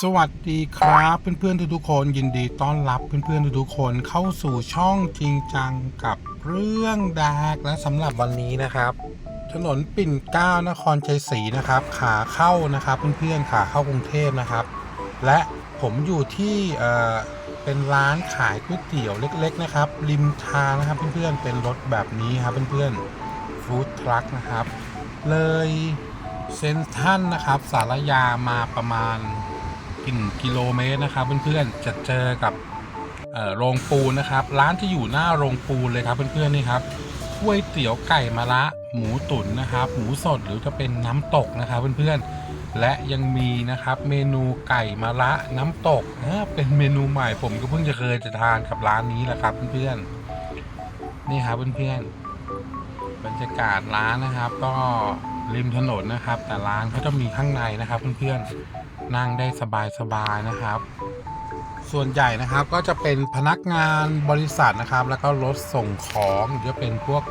สวัสดีครับเพื่อนๆทุกๆคนยินดีต้อนรับเพื่อนๆทุกๆคนเข้าสู่ช่องจริงจังกับเรื่องแดกและสำหรับวันนี้นะครับ ถนนปิ่นเกล้านครชัยศรีนะครับ ขาเข้านะครับเพื่อนๆขาเข้ากรุงเทพนะครับ และผมอยู่ที่เอ่อเป็นร้านขายก๋วยเตี๋ยวเล็ก ๆ นะครับ ริมทางนะครับเพื่อนๆเป็นรถแบบนี้ครับเพื่อนๆฟู้ดทรัคนะครับ เลยเซนทรันนะครับสารยามาประมาณ กินกิโลเมตรนะครับเพื่อนๆจะเจอกับโรงปูนนะครับ ร้านที่อยู่หน้าโรงปูนเลยครับเพื่อนๆนี่ครับก๋วยเตี๋ยวไก่มะระหมูตุ๋นนะครับ หมูสดหรือจะเป็นน้ำตกนะครับเพื่อนๆและยังมีนะครับเมนูไก่มะระน้ำตกนะเป็นเมนูใหม่ผมก็เพิ่งจะเคยจะทานกับร้านนี้แหละครับเพื่อนๆนี่ครับเพื่อนๆบรรยากาศร้านนะครับก็ ริมถนนนะครับ แต่ร้านเขาจะมีข้างในนะครับ เพื่อนๆนั่งได้สบายๆนะครับ ส่วนใหญ่นะครับก็จะเป็นพนักงานบริษัทนะครับ แล้วก็รถส่งของหรือจะเป็นพวก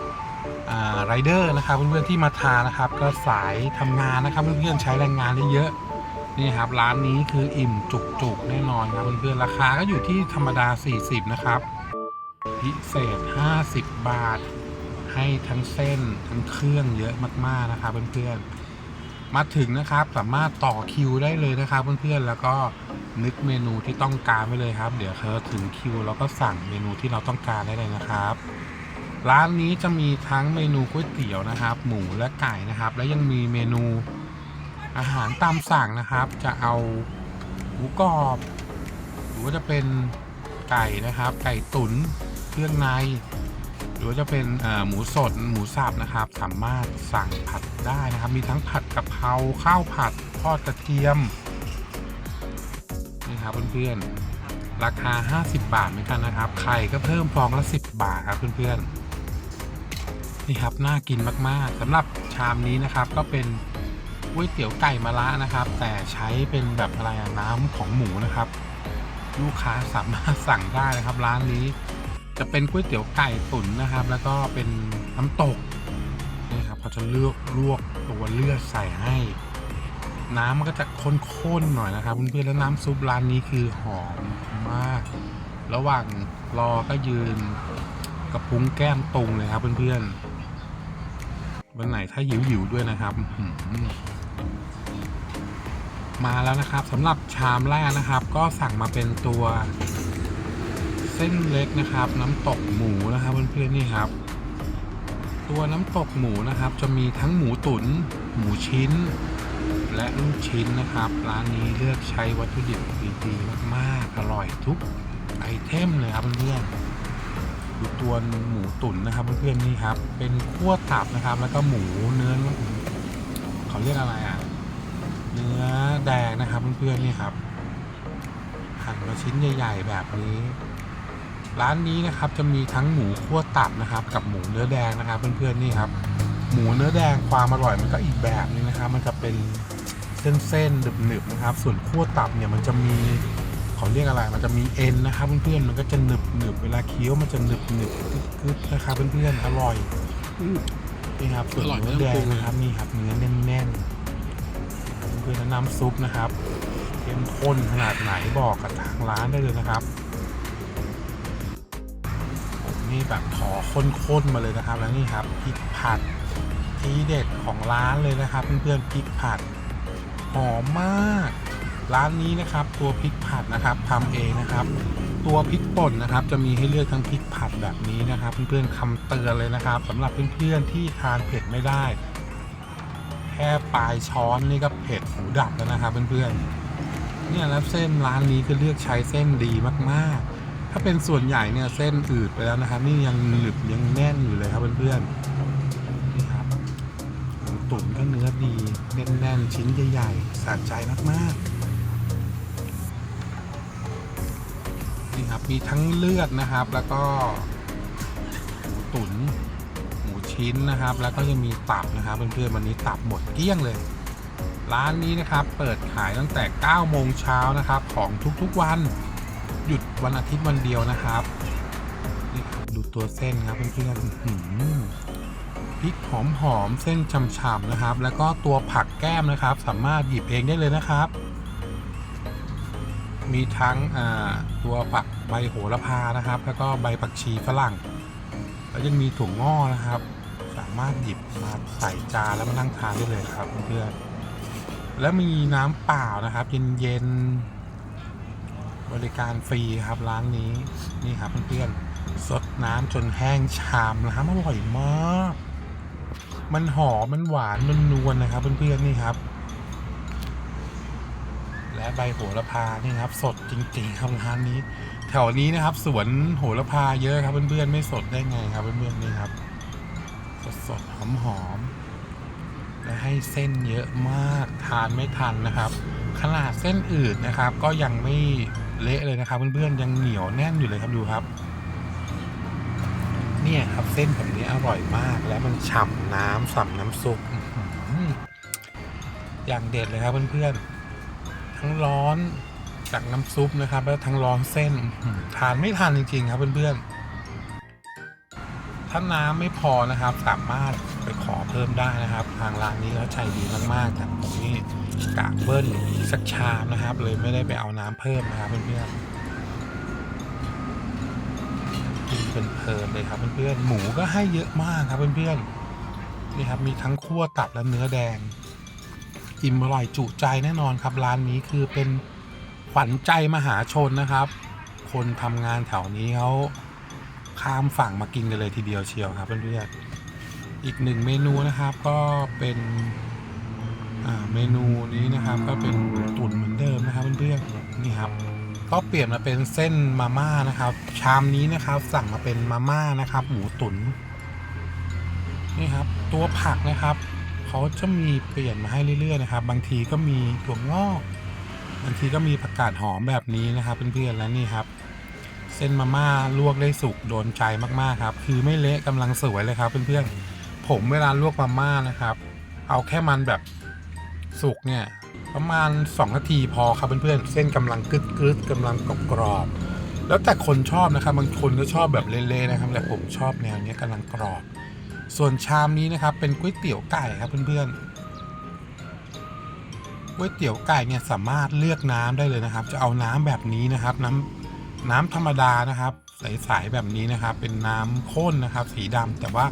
ไรเดอร์นะครับเพื่อนๆที่มาทานนะครับ ก็สายทำงานนะครับเพื่อนๆใช้แรงงานได้เยอะนี่ครับร้านนี้คืออิ่มจุกๆแน่นอนครับเพื่อนๆราคาก็อยู่ที่ธรรมดา 40 นะครับ พิเศษ 50 บาท ให้ทั้งเส้นทั้งเครื่องเยอะมากๆนะครับเพื่อนๆมาถึงนะครับสามารถต่อคิวได้เลยนะครับเพื่อนๆแล้วก็นึกเมนูที่ต้องการไว้เลยครับ เดี๋ยวเขาถึงคิวแล้วก็สั่งเมนูที่เราต้องการได้เลยนะครับ ร้านนี้จะมีทั้งเมนูก๋วยเตี๋ยวนะครับ หมูและไก่นะครับ และยังมีเมนูอาหารตามสั่งนะครับ จะเอาหมูกรอบ หรือว่าจะเป็นไก่นะครับ ไก่ตุ๋นเครื่องใน หรือว่าจะเป็นหมูสดหมูสับนะครับ สามารถสั่งผัดได้นะครับ มีทั้งผัดกะเพราข้าวผัดทอดกระเทียมนี่ครับเพื่อนๆราคา 50 บาทเหมือนกันนะครับไข่ก็เพิ่มฟองละ 10 บาทครับเพื่อนๆนี่ครับน่ากินมากๆสำหรับชามนี้นะครับก็เป็นก๋วยเตี๋ยวไก่มะระนะครับ แต่ใช้เป็นแบบอะไรน้ำของหมูนะครับ ลูกค้าสามารถสั่งได้นะครับ ร้านนี้ จะเป็นก๋วยเตี๋ยวไก่ตุ๋นนะครับ แล้วก็เป็นน้ำตกนี่ครับเขาจะเลือกลวกตัวเลือดใส่ให้ น้ำมันก็จะข้นๆหน่อยนะครับเพื่อนๆแล้วน้ำซุปร้านนี้คือหอมมาก ระหว่างรอก็ยืนกระพุ้งแก้มตุงเลยครับเพื่อนๆวันไหนถ้าหิวๆด้วยนะครับมาแล้วนะครับสำหรับชามแรกนะครับ ก็สั่งมาเป็นตัว ส้นเล็กนะครับ น้ำตกหมูนะครับเพื่อนๆนี่ครับ ตัวน้ำตกหมูนะครับ จะมีทั้งหมูตุน๋นหมูชิ้น และลูกชิ้นนะครับร้านนี้เลือกใช้วัตถุดิบดีๆมากๆอร่อยทุกไอเทมเลยครับเพื่อนๆดูตัวหมูตุ๋นนะครับเพื่อนๆนี่ครับ เป็นขั้วตับนะครับ แล้วก็หมูเนื้อเขาเรียกอะไรอะเนื้อแดงนะครับเพื่อนๆนี่ครับหั่นมาชิ้นใหญ่ ๆ แบบนี้ ร้านนี้นะครับจะมีทั้งหมูคั่วตับนะครับ กับหมูเนื้อแดงนะครับ เพื่อนๆนี่ครับหมูเนื้อแดงความอร่อยมันก็อีกแบบนึงนะครับ มันจะเป็นเส้นๆหนึบๆนะครับ ส่วนคั่วตับเนี่ยมันจะมีเขาเรียกอะไร มันจะมีเอ็นนะครับเพื่อนๆมันก็จะหนึบหนึบๆเวลาเคี้ยวมันจะหนึบหนึบๆกึดๆนะครับเพื่อนๆอร่อยนี่ครับส่วนอร่อยเนื้อแดต้องนะครับนี่ครับเนื้อแน่นๆเพื่อนๆน้ำซุปนะครับเข้มข้นขนาดไหนบอกกับทางร้านได้เลยนะครับ นี่แบบขอข้นๆมาเลยนะครับ แล้วนี่ครับพริกผัดทีเด็ดของร้านเลยนะครับเพื่อนๆพริกผัดหอมมาก ร้านนี้นะครับ ตัวพริกผัดนะครับทำเองนะครับ ตัวพริกป่นนะครับ จะมีให้เลือกทั้งพริกผัดแบบนี้นะครับ เพื่อนๆคำเตือนเลยนะครับสำหรับเพื่อนๆที่ทานเผ็ดไม่ได้ แค่ปลายช้อนนี่ก็เผ็ดหูดับแล้วนะครับเพื่อนๆเนี่ยแล้วเส้นร้านนี้ก็เลือกใช้เส้นดีมากๆ ถ้าเป็นส่วนใหญ่เนี่ยเส้นอืดไปแล้วนะครับ นี่ยังหนึบยังแน่นอยู่เลยครับเพื่อนๆนี่ครับหมูตุ๋นก็เนื้อดีแน่นๆชิ้นใหญ่ๆสะใจมากๆนี่ครับมีทั้งเลือดนะครับแล้วก็หมูตุ๋นหมูชิ้นนะครับ แล้วก็ยังมีตับนะครับเพื่อนๆวันนี้ตับหมดเกลี้ยงเลย ร้านนี้นะครับเปิดขายตั้งแต่9โมงเช้านะครับของทุกๆวัน หยุดวันอาทิตย์วันเดียวนะครับนี่ครับดูตัวเส้นครับเพื่อนๆอื้อหือพริกหอมหอมๆเส้นฉ่ำๆนะครับ แล้วก็ตัวผักแก้มนะครับ สามารถหยิบเองได้เลยนะครับ มีทั้งตัวฝักใบโหระพานะครับ แล้วก็ใบผักชีฝรั่ง แล้วยังมีถั่วงอกนะครับ สามารถหยิบมาใส่จานแล้วมานั่งทานได้เลยครับเพื่อนๆแล้วมีน้ำเปล่านะครับ เย็นๆ บริการฟรีครับร้านนี้นี่ครับเพื่อนๆสดน้ำจนแห้งชามน้ำอร่อยมาก มันหอมมันหวานมันนวลนะครับเพื่อนๆนี่ครับ และใบโหระพานี่ครับ สดจริงๆครับร้านนี้ แถวนี้นะครับ สวนโหระพาเยอะครับเพื่อนๆไม่สดได้ไงครับเพื่อนๆนี่ครับสดสดหอมหอมๆและให้เส้นเยอะมากทานไม่ทันนะครับขนาดเส้นอื่นนะครับก็ยังไม่ เละเลยนะครับเพื่อนๆยังเหนียวแน่นอยู่เลยครับดูครับ เนี่ยครับเส้นแบบนี้อร่อยมาก และมันฉ่ำน้ำส่ำน้ำซุปอย่างเด็ดเลยครับเพื่อนๆทั้งร้อนจากน้ำซุปนะครับ แล้วทั้งร้อนเส้นทานไม่ทันจริง ๆ ครับเพื่อนๆถ้าน้ำไม่พอนะครับ สามารถ ขอเพิ่มได้นะครับ ทางร้านนี้เขาใจดีมากๆแต่ผมนี่กะเบิ้ลสักชามนะครับ เลยไม่ได้ไปเอาน้ำเพิ่มนะครับเพื่อนๆกินเพลินๆเลยครับเพื่อนๆหมูก็ให้เยอะมากครับเพื่อนๆนี่ครับมีทั้งคั่วตับและเนื้อแดงอิ่มอร่อยจุใจแน่นอนครับร้านนี้คือเป็นขวัญใจมหาชนนะครับ คนทำงานแถวนี้เขาข้ามฝั่งมากินกันเลยทีเดียวเชียวครับเพื่อนๆ อีกหนึ่งเมนูนะครับก็เป็นเมนูนี้นะครับก็เป็นตุ๋นเหมือนเดิมนะครับเพื่อนๆนี่ครับก็เปลี่ยนมาเป็นเส้นมาม่านะครับ ชามนี้นะครับสั่งมาเป็นมาม่านะครับ หมูตุน๋นนี่ครับ ตัวผักนะครับเขาจะมีเปลี่ยนมาให้เรื่อยๆนะครับ บางทีก็มีถั่วงอกบางทีก็มีผักกาดหอมแบบนี้นะครับเพื่อนๆแล้วนี่ครับ เส้นมาม่าลวกได้สุกโดนใจมากๆครับ คือไม่เละกำลังสวยเลยครับเพื่อนๆ ผมเวลาลวกมาม่านะครับ เอาแค่มันแบบสุกเนี่ย ประมาณ 2 นาทีพอครับเพื่อนๆเส้นกำลังกึดกึดกำลังกรอบๆแล้วแต่คนชอบนะครับบางคนก็ชอบแบบเละๆนะครับแต่ผมชอบแนวนี้ยกำลังกรอบ ส่วนชามนี้นะครับ เป็นก๋วยเตี๋ยวไก่ครับเพื่อนๆก๋วยเตี๋ยวไก่เนี่ยสามารถเลือกน้ำได้เลยนะครับ จะเอาน้ำแบบนี้นะครับ น้ำน้ำธรรมดานะครับ ใสๆแบบนี้นะครับ เป็นน้ำข้นนะครับ สีดำแต่ว่า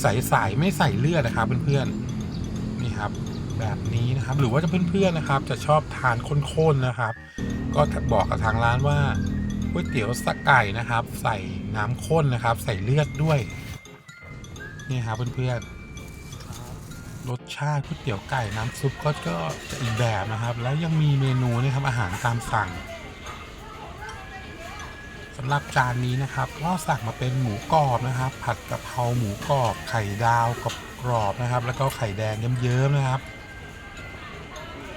ใสๆไม่ใส่เลือดนะครับเพื่อนๆนี่ครับแบบนี้นะครับ หรือว่าจะเพื่อนๆนะครับ จะชอบทานข้นๆนะครับ ก็บอกกับทางร้านว่าก๋วยเตี๋ยวสกไก่นะครับ ใส่น้ำข้นนะครับ ใส่เลือดด้วยนี่ครับเพื่อนๆรสชาติก๋วยเตี๋ยวไก่น้ำซุปก็ก็จะอีกแบบนะครับ แล้วยังมีเมนูนี่ครับอาหารตามสั่ง สำหรับจานนี้นะครับ ก็สั่งมาเป็นหมูกรอบนะครับ ผัดกะเพราหมูกรอบไข่ดาวกับกรอบนะครับ แล้วก็ไข่แดงเยิ้มๆนะครับ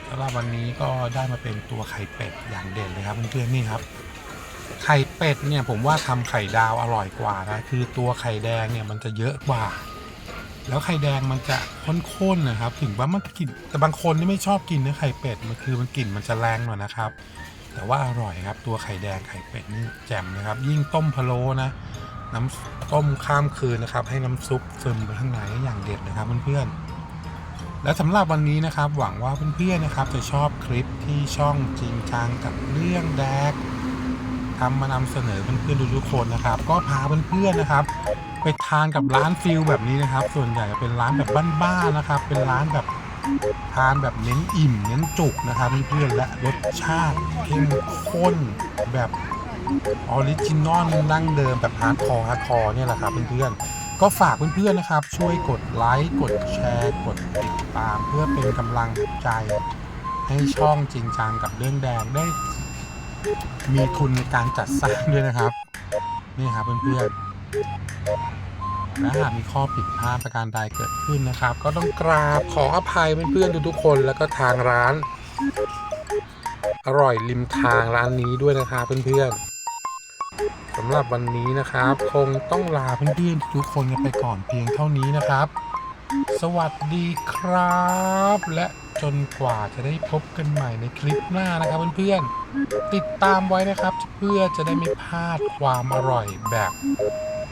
สำหรับวันนี้ก็ได้มาเป็นตัวไข่เป็ดอย่างเด่นเลยครับเพื่อนๆนี่ครับ ไข่เป็ดเนี่ยผมว่าทำไข่ดาวอร่อยกว่านะคือตัวไข่แดงเนี่ยมันจะเยอะกว่า แล้วไข่แดงมันจะข้นๆนะครับ ถึงว่ามันกลิ่นแต่บางคนนี่ไม่ชอบกินนะไข่เป็ดมันคือมันกลิ่นมันจะแรงหน่อยนะครับ แต่ว่าอร่อยครับตัวไข่แดงไข่เป็ดนี่แจ่มนะครับ ยิ่งต้มพะโล้นะ น้ำต้มข้ามคืนนะครับ ให้น้ำซุปซึมไปข้างในอย่างเด็ดนะครับเพื่อนๆและสำหรับวันนี้นะครับ หวังว่าเพื่อนๆนะครับ จะชอบคลิปที่ช่องจริงจังกับเรื่องแดกทำมานำเสนอเพื่อนๆทุกๆคนนะครับ ก็พาเพื่อนๆนะครับ ไปทานกับร้านฟิลแบบนี้นะครับ ส่วนใหญ่จะเป็นร้านแบบบ้านๆนะครับ เป็นร้านแบบ ทานแบบเน้นอิ่ม เน้นจุกนะครับเพื่อนๆและรสชาติเข้มข้นแบบออริจินอลดั้งเดิมแบบฮาร์ดคอร์ฮาร์ดคอร์เนี่ยแหละครับเพื่อนๆ ก็ฝากเพื่อนๆนะครับ ช่วยกดไลค์ กดแชร์ กดติดตาม เพื่อเป็นกำลังใจ ให้ช่องจริงจังกับเรื่องแดงได้ มีทุนในการจัดสร้างด้วยนะครับ นี่ครับเพื่อนๆ และหากมีข้อผิดพลาดประการใดเกิดขึ้นนะครับ ก็ต้องกราบขออภัยเพื่อนๆทุกๆคนแล้วก็ทางร้าน อร่อยริมทางร้านนี้ด้วยนะครับเพื่อนๆสำหรับวันนี้นะครับ คงต้องลาเพื่อนๆทุกคนกันไปก่อนเพียงเท่านี้นะครับ สวัสดีครับ และจนกว่าจะได้พบกันใหม่ในคลิปหน้านะครับเพื่อนๆติดตามไว้นะครับ เพื่อจะได้ไม่พลาดความอร่อยแบบ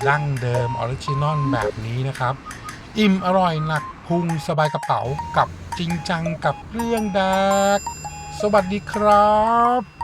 ดั้งเดิมออริจินอลแบบนี้นะครับ อิ่มอร่อยหนักพุงสบายกระเป๋ากับจริงจังกับเรื่องแดก สวัสดีครับ